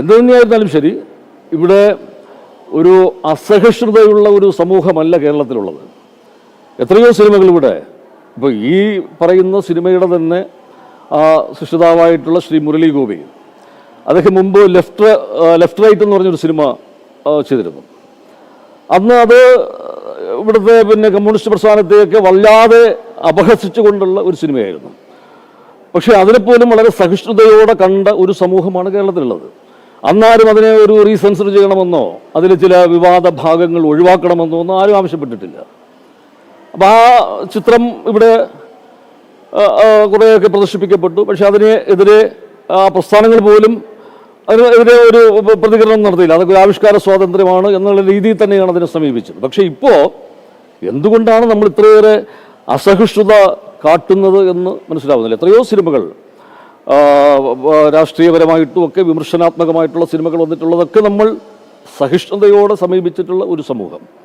എന്തു തന്നെയായിരുന്നാലും ശരി ഇവിടെ ഒരു അസഹിഷ്ണുതയുള്ള ഒരു സമൂഹമല്ല കേരളത്തിലുള്ളത്. എത്രയോ സിനിമകൾ ഇവിടെ. ഇപ്പോൾ ഈ പറയുന്ന സിനിമയുടെ തന്നെ സൃഷ്ടിതാവായിട്ടുള്ള ശ്രീ മുരളി ഗോപി. അദ്ദേഹം മുമ്പ് ലെഫ്റ്റ് ലെഫ്റ്റ് റൈറ്റ് എന്ന് പറഞ്ഞൊരു സിനിമ ചെയ്തിരുന്നു. അന്ന് അത് ഇവിടുത്തെ പിന്നെ കമ്മ്യൂണിസ്റ്റ് പ്രസ്ഥാനത്തെയൊക്കെ വല്ലാതെ അപഹസിച്ചുകൊണ്ടുള്ള ഒരു സിനിമയായിരുന്നു. പക്ഷേ അതിനെപ്പോലും വളരെ സഹിഷ്ണുതയോടെ കണ്ട ഒരു സമൂഹമാണ് കേരളത്തിലുള്ളത്. അന്നാരും അതിനെ ഒരു റീസെൻസർ ചെയ്യണമെന്നോ അതിൽ ചില വിവാദ ഭാഗങ്ങൾ ഒഴിവാക്കണമെന്നോ ഒന്നും ആരും ആവശ്യപ്പെട്ടിട്ടില്ല. അപ്പം ആ ചിത്രം ഇവിടെ കുറേയൊക്കെ പ്രദർശിപ്പിക്കപ്പെട്ടു. പക്ഷെ അതിനെതിരെ ആ പ്രസ്ഥാനങ്ങൾ പോലും അതിനെതിരെ ഒരു പ്രതികരണം നടത്തിയില്ല. അതൊക്കെ ആവിഷ്കാര സ്വാതന്ത്ര്യമാണ് എന്നുള്ള രീതിയിൽ തന്നെയാണ് അതിനെ സമീപിച്ചത്. പക്ഷേ ഇപ്പോൾ എന്തുകൊണ്ടാണ് നമ്മൾ ഇത്രയേറെ അസഹിഷ്ണുത കാട്ടുന്നത് എന്ന് മനസ്സിലാവുന്നില്ല. എത്രയോ സിനിമകൾ ആ, ആ, രാഷ്ട്രീയപരമായിട്ടും ഒക്കെ വിമർശനാത്മകമായിട്ടുള്ള സിനിമകൾ വന്നിട്ടുള്ളതൊക്കെ നമ്മൾ സഹിഷ്ണുതയോടെ സമീപിച്ചിട്ടുള്ള ഒരു സമൂഹം.